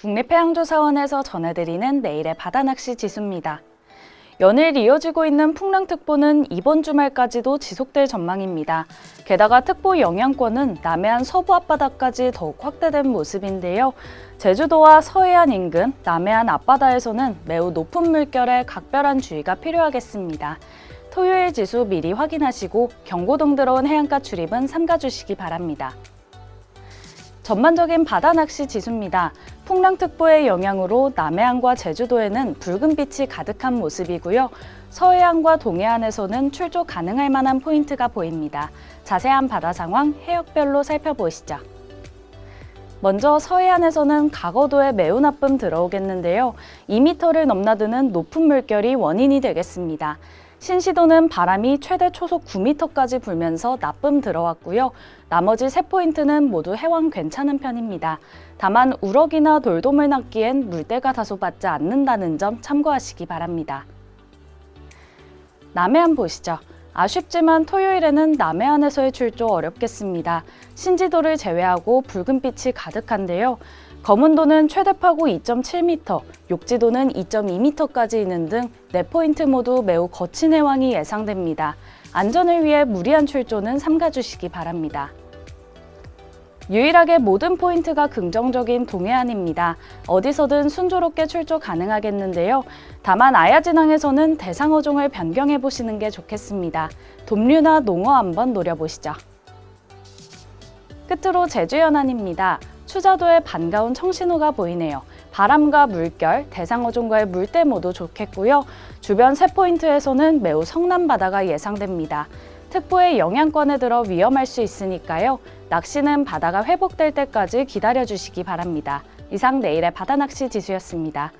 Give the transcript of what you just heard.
국립해양조사원에서 전해드리는 내일의 바다낚시 지수입니다. 연일 이어지고 있는 풍랑특보는 이번 주말까지도 지속될 전망입니다. 게다가 특보 영향권은 남해안 서부 앞바다까지 더욱 확대된 모습인데요. 제주도와 서해안 인근, 남해안 앞바다에서는 매우 높은 물결에 각별한 주의가 필요하겠습니다. 토요일 지수 미리 확인하시고 경고등 들어온 해안가 출입은 삼가주시기 바랍니다. 전반적인 바다 낚시 지수입니다. 풍랑특보의 영향으로 남해안과 제주도에는 붉은 빛이 가득한 모습이고요. 서해안과 동해안에서는 출조 가능할 만한 포인트가 보입니다. 자세한 바다 상황 해역별로 살펴보시죠. 먼저 서해안에서는 가거도에 매우 나쁨 들어오겠는데요. 2m를 넘나드는 높은 물결이 원인이 되겠습니다. 신시도는 바람이 최대 초속 9m까지 불면서 나쁨 들어왔고요. 나머지 세 포인트는 모두 해왕 괜찮은 편입니다. 다만 우럭이나 돌돔을 낚기엔 물때가 다소 받지 않는다는 점 참고하시기 바랍니다. 남해안 보시죠. 아쉽지만 토요일에는 남해안에서의 출조 어렵겠습니다. 신지도를 제외하고 붉은 빛이 가득한데요. 검은도는 최대 파고 2.7m, 욕지도는 2.2m까지 있는 등네 포인트 모두 매우 거친 해왕이 예상됩니다. 안전을 위해 무리한 출조는 삼가주시기 바랍니다. 유일하게 모든 포인트가 긍정적인 동해안입니다. 어디서든 순조롭게 출조 가능하겠는데요. 다만 아야진항에서는 대상어종을 변경해 보시는 게 좋겠습니다. 돕류나 농어 한번 노려보시죠. 끝으로 제주 연안입니다. 추자도에 반가운 청신호가 보이네요. 바람과 물결, 대상어종과의 물때 모두 좋겠고요. 주변 세 포인트에서는 매우 성난 바다가 예상됩니다. 특보의 영향권에 들어 위험할 수 있으니까요. 낚시는 바다가 회복될 때까지 기다려 주시기 바랍니다. 이상 내일의 바다 낚시 지수였습니다.